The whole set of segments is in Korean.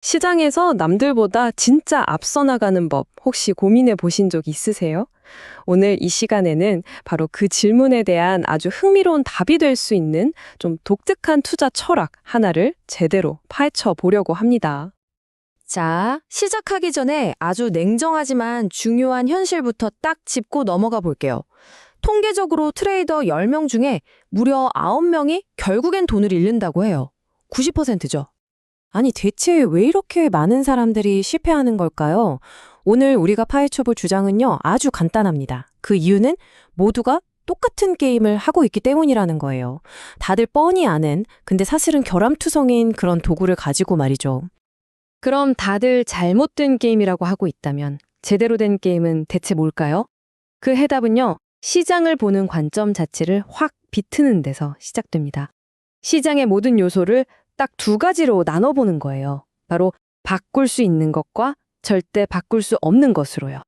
시장에서 남들보다 진짜 앞서 나가는 법 혹시 고민해 보신 적 있으세요? 오늘 이 시간에는 바로 그 질문에 대한 아주 흥미로운 답이 될 수 있는 좀 독특한 투자 철학 하나를 제대로 파헤쳐 보려고 합니다. 자, 시작하기 전에 아주 냉정하지만 중요한 현실부터 딱 짚고 넘어가 볼게요. 통계적으로 트레이더 10명 중에 무려 9명이 결국엔 돈을 잃는다고 해요. 90%죠. 아니, 대체 왜 이렇게 많은 사람들이 실패하는 걸까요? 오늘 우리가 파헤쳐볼 주장은요, 아주 간단합니다. 그 이유는 모두가 똑같은 게임을 하고 있기 때문이라는 거예요. 다들 뻔히 아는, 근데 사실은 결함투성인 그런 도구를 가지고 말이죠. 그럼 다들 잘못된 게임이라고 하고 있다면 제대로 된 게임은 대체 뭘까요? 그 해답은요. 시장을 보는 관점 자체를 확 비트는 데서 시작됩니다. 시장의 모든 요소를 딱 두 가지로 나눠보는 거예요. 바로 바꿀 수 있는 것과 절대 바꿀 수 없는 것으로요.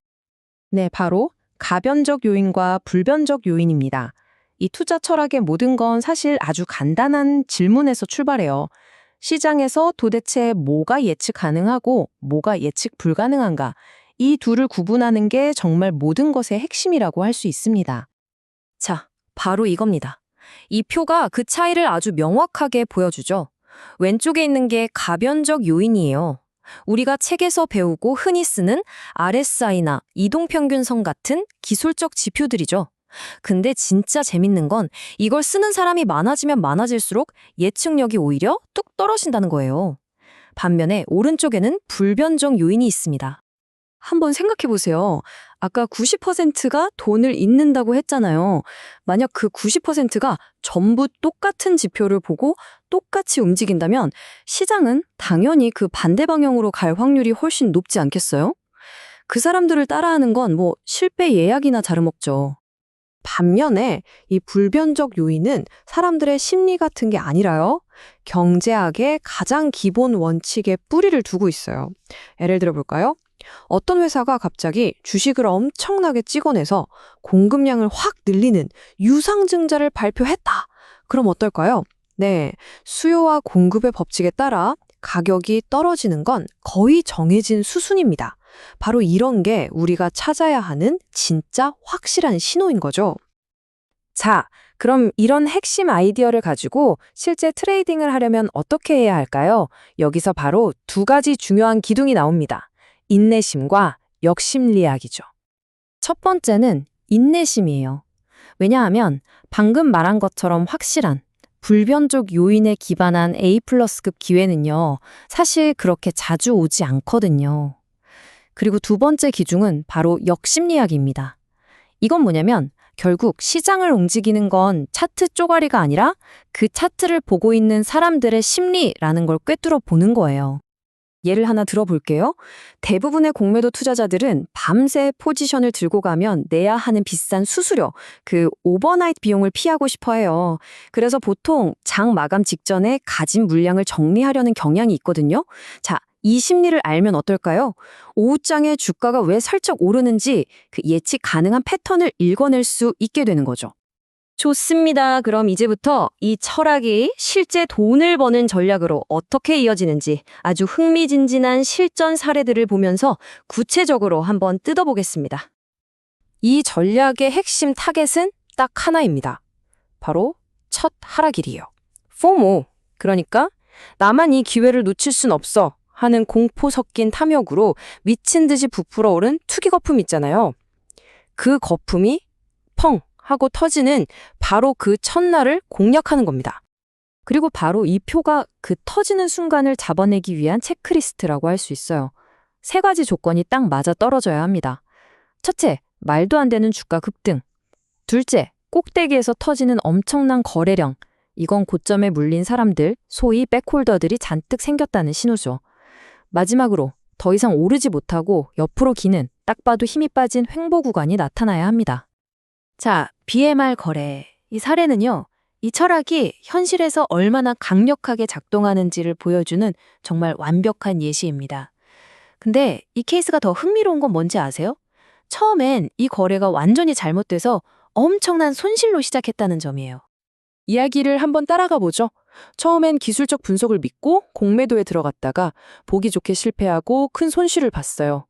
네, 바로 가변적 요인과 불변적 요인입니다. 이 투자 철학의 모든 건 사실 아주 간단한 질문에서 출발해요. 시장에서 도대체 뭐가 예측 가능하고 뭐가 예측 불가능한가? 이 둘을 구분하는 게 정말 모든 것의 핵심이라고 할 수 있습니다. 자, 바로 이겁니다. 이 표가 그 차이를 아주 명확하게 보여주죠. 왼쪽에 있는 게 가변적 요인이에요. 우리가 책에서 배우고 흔히 쓰는 RSI나 이동평균선 같은 기술적 지표들이죠. 근데 진짜 재밌는 건 이걸 쓰는 사람이 많아지면 많아질수록 예측력이 오히려 뚝 떨어진다는 거예요. 반면에 오른쪽에는 불변적 요인이 있습니다. 한번 생각해 보세요. 아까 90%가 돈을 잃는다고 했잖아요. 만약 그 90%가 전부 똑같은 지표를 보고 똑같이 움직인다면 시장은 당연히 그 반대 방향으로 갈 확률이 훨씬 높지 않겠어요? 그 사람들을 따라하는 건 뭐 실패 예약이나 다름없죠. 반면에 이 불변적 요인은 사람들의 심리 같은 게 아니라요. 경제학의 가장 기본 원칙에 뿌리를 두고 있어요. 예를 들어 볼까요? 어떤 회사가 갑자기 주식을 엄청나게 찍어내서 공급량을 확 늘리는 유상증자를 발표했다. 그럼 어떨까요? 네. 수요와 공급의 법칙에 따라 가격이 떨어지는 건 거의 정해진 수순입니다. 바로 이런 게 우리가 찾아야 하는 진짜 확실한 신호인 거죠. 자, 그럼 이런 핵심 아이디어를 가지고 실제 트레이딩을 하려면 어떻게 해야 할까요? 여기서 바로 두 가지 중요한 기둥이 나옵니다. 인내심과 역심리학이죠. 첫 번째는 인내심이에요. 왜냐하면 방금 말한 것처럼 확실한 불변적 요인에 기반한 A 플러스급 기회는요, 사실 그렇게 자주 오지 않거든요. 그리고 두 번째 기준은 바로 역심리학입니다. 이건 뭐냐면 결국 시장을 움직이는 건 차트 쪼가리가 아니라 그 차트를 보고 있는 사람들의 심리라는 걸 꿰뚫어 보는 거예요. 예를 하나 들어볼게요. 대부분의 공매도 투자자들은 밤새 포지션을 들고 가면 내야 하는 비싼 수수료, 그 오버나이트 비용을 피하고 싶어 해요. 그래서 보통 장 마감 직전에 가진 물량을 정리하려는 경향이 있거든요. 자, 이 심리를 알면 어떨까요? 오후장에 주가가 왜 살짝 오르는지 그 예측 가능한 패턴을 읽어낼 수 있게 되는 거죠. 좋습니다. 그럼 이제부터 이 철학이 실제 돈을 버는 전략으로 어떻게 이어지는지 아주 흥미진진한 실전 사례들을 보면서 구체적으로 한번 뜯어보겠습니다. 이 전략의 핵심 타겟은 딱 하나입니다. 바로 첫 하락일이에요. 포모. 그러니까 나만 이 기회를 놓칠 순 없어 하는 공포 섞인 탐욕으로 미친 듯이 부풀어 오른 투기 거품 있잖아요. 그 거품이 펑 하고 터지는 바로 그 첫날을 공략하는 겁니다. 그리고 바로 이 표가 그 터지는 순간을 잡아내기 위한 체크리스트라고 할 수 있어요. 세 가지 조건이 딱 맞아 떨어져야 합니다. 첫째, 말도 안 되는 주가 급등. 둘째, 꼭대기에서 터지는 엄청난 거래량. 이건 고점에 물린 사람들, 소위 백홀더들이 잔뜩 생겼다는 신호죠. 마지막으로 더 이상 오르지 못하고 옆으로 기는 딱 봐도 힘이 빠진 횡보 구간이 나타나야 합니다. 자, BMR 거래. 이 사례는요, 이 철학이 현실에서 얼마나 강력하게 작동하는지를 보여주는 정말 완벽한 예시입니다. 근데 이 케이스가 더 흥미로운 건 뭔지 아세요? 처음엔 이 거래가 완전히 잘못돼서 엄청난 손실로 시작했다는 점이에요. 이야기를 한번 따라가 보죠. 처음엔 기술적 분석을 믿고 공매도에 들어갔다가 보기 좋게 실패하고 큰 손실을 봤어요.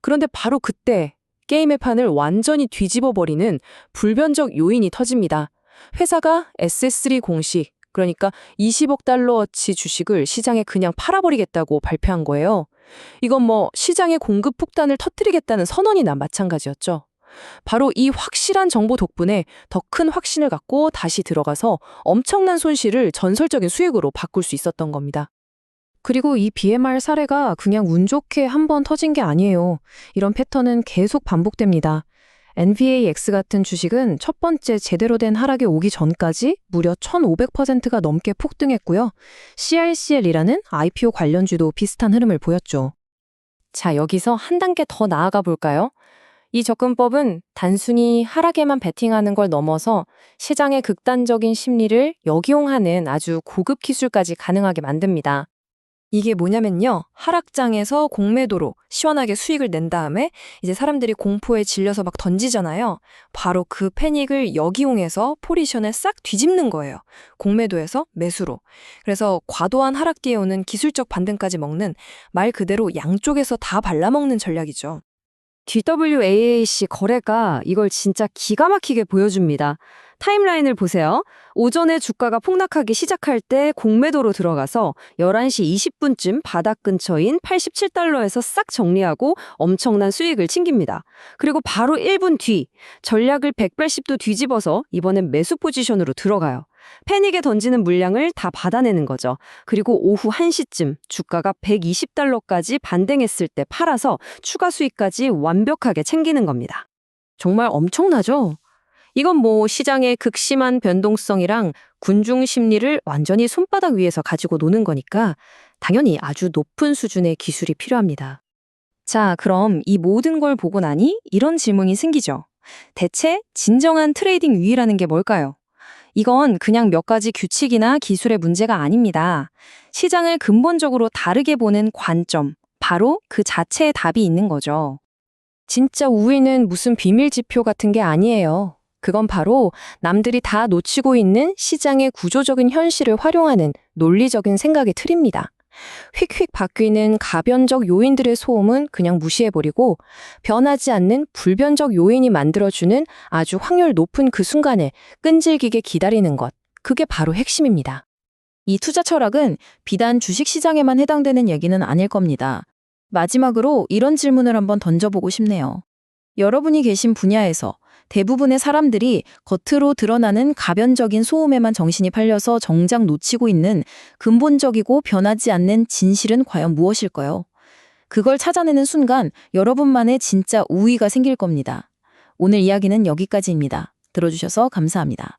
그런데 바로 그때 게임의 판을 완전히 뒤집어 버리는 불변적 요인이 터집니다. 회사가 SS3 공식, 그러니까 20억 달러어치 주식을 시장에 그냥 팔아버리겠다고 발표한 거예요. 이건 뭐 시장의 공급 폭탄을 터뜨리겠다는 선언이나 마찬가지였죠. 바로 이 확실한 정보 덕분에 더 큰 확신을 갖고 다시 들어가서 엄청난 손실을 전설적인 수익으로 바꿀 수 있었던 겁니다. 그리고 이 BMR 사례가 그냥 운 좋게 한 번 터진 게 아니에요. 이런 패턴은 계속 반복됩니다. NVAX 같은 주식은 첫 번째 제대로 된 하락이 오기 전까지 무려 1,500%가 넘게 폭등했고요. CRCL이라는 IPO 관련주도 비슷한 흐름을 보였죠. 자, 여기서 한 단계 더 나아가 볼까요? 이 접근법은 단순히 하락에만 베팅하는 걸 넘어서 시장의 극단적인 심리를 역이용하는 아주 고급 기술까지 가능하게 만듭니다. 이게 뭐냐면요. 하락장에서 공매도로 시원하게 수익을 낸 다음에 이제 사람들이 공포에 질려서 막 던지잖아요. 바로 그 패닉을 역이용해서 포지션을 싹 뒤집는 거예요. 공매도에서 매수로. 그래서 과도한 하락 뒤에 오는 기술적 반등까지 먹는 말 그대로 양쪽에서 다 발라먹는 전략이죠. DWAAC 거래가 이걸 진짜 기가 막히게 보여줍니다. 타임라인을 보세요. 오전에 주가가 폭락하기 시작할 때 공매도로 들어가서 11시 20분쯤 바닥 근처인 87달러에서 싹 정리하고 엄청난 수익을 챙깁니다. 그리고 바로 1분 뒤 전략을 180도 뒤집어서 이번엔 매수 포지션으로 들어가요. 패닉에 던지는 물량을 다 받아내는 거죠. 그리고 오후 1시쯤 주가가 120달러까지 반등했을 때 팔아서 추가 수익까지 완벽하게 챙기는 겁니다. 정말 엄청나죠? 이건 뭐 시장의 극심한 변동성이랑 군중 심리를 완전히 손바닥 위에서 가지고 노는 거니까 당연히 아주 높은 수준의 기술이 필요합니다. 자, 그럼 이 모든 걸 보고 나니 이런 질문이 생기죠. 대체 진정한 트레이딩 유의라는 게 뭘까요? 이건 그냥 몇 가지 규칙이나 기술의 문제가 아닙니다. 시장을 근본적으로 다르게 보는 관점, 바로 그 자체에 답이 있는 거죠. 진짜 우위는 무슨 비밀 지표 같은 게 아니에요. 그건 바로 남들이 다 놓치고 있는 시장의 구조적인 현실을 활용하는 논리적인 생각의 틀입니다. 휙휙 바뀌는 가변적 요인들의 소음은 그냥 무시해버리고 변하지 않는 불변적 요인이 만들어주는 아주 확률 높은 그 순간을 끈질기게 기다리는 것. 그게 바로 핵심입니다. 이 투자 철학은 비단 주식시장에만 해당되는 얘기는 아닐 겁니다. 마지막으로 이런 질문을 한번 던져보고 싶네요. 여러분이 계신 분야에서 대부분의 사람들이 겉으로 드러나는 가변적인 소음에만 정신이 팔려서 정작 놓치고 있는 근본적이고 변하지 않는 진실은 과연 무엇일까요? 그걸 찾아내는 순간 여러분만의 진짜 우위가 생길 겁니다. 오늘 이야기는 여기까지입니다. 들어주셔서 감사합니다.